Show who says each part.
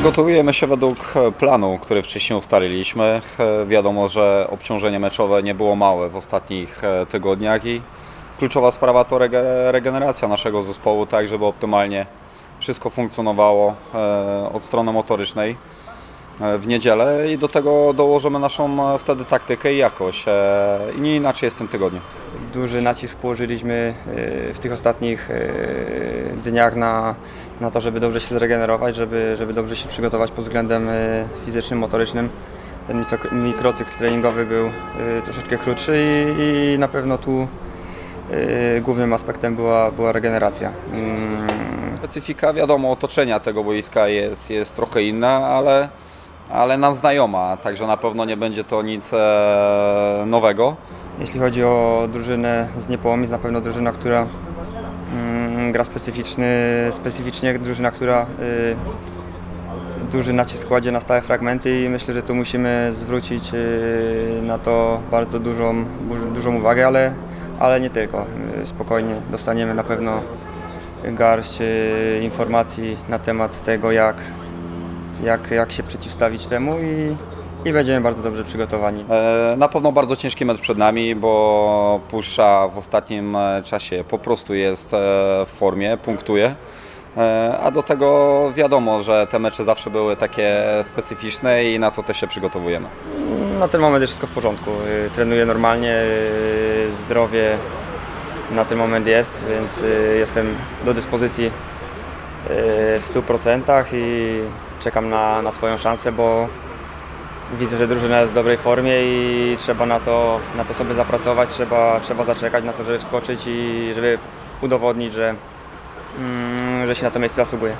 Speaker 1: Przygotowujemy się według planu, który wcześniej ustaliliśmy. E, Wiadomo, że obciążenie meczowe nie było małe w ostatnich e, tygodniach i kluczowa sprawa to rege- regeneracja naszego zespołu, tak żeby optymalnie wszystko funkcjonowało e, od strony motorycznej w niedzielę i do tego dołożymy naszą wtedy taktykę i jakość. I nie inaczej jest w tym tygodniu.
Speaker 2: Duży nacisk położyliśmy w tych ostatnich dniach na, na to, żeby dobrze się zregenerować, żeby, żeby dobrze się przygotować pod względem e, fizycznym, motorycznym. Ten mikro- mikrocykl treningowy był e, troszeczkę krótszy i, i na pewno tu e, głównym aspektem była, była regeneracja. Mm,
Speaker 1: Specyfika, wiadomo, otoczenia tego boiska jest, jest trochę inna, ale, ale nam znajoma, także na pewno nie będzie to nic e, nowego.
Speaker 2: Jeśli chodzi o drużynę z Niepołomic, na pewno drużyna, która gra specyficzny, specyficznie, drużyna, która y, duży nacisk kładzie na stałe fragmenty i myślę, że tu musimy zwrócić y, na to bardzo dużą, dużą uwagę, ale, ale nie tylko. Y, Spokojnie dostaniemy na pewno garść informacji na temat tego, jak, jak, jak się przeciwstawić temu i, i będziemy bardzo dobrze przygotowani.
Speaker 1: E, Na pewno bardzo ciężki mecz przed nami, bo Puszcza w ostatnim e, czasie po prostu jest e, w formie, punktuje. E, A do tego wiadomo, że te mecze zawsze były takie specyficzne i na to też się przygotowujemy.
Speaker 2: Na ten moment jest wszystko w porządku. Y, Trenuję normalnie, y, zdrowie na ten moment jest, więc y, jestem do dyspozycji y, w 100% i czekam na, na swoją szansę, bo widzę, że drużyna jest w dobrej formie i trzeba na to, na to sobie zapracować, trzeba, trzeba zaczekać na to, żeby wskoczyć i żeby udowodnić, że, mm, że się na to miejsce zasługuje.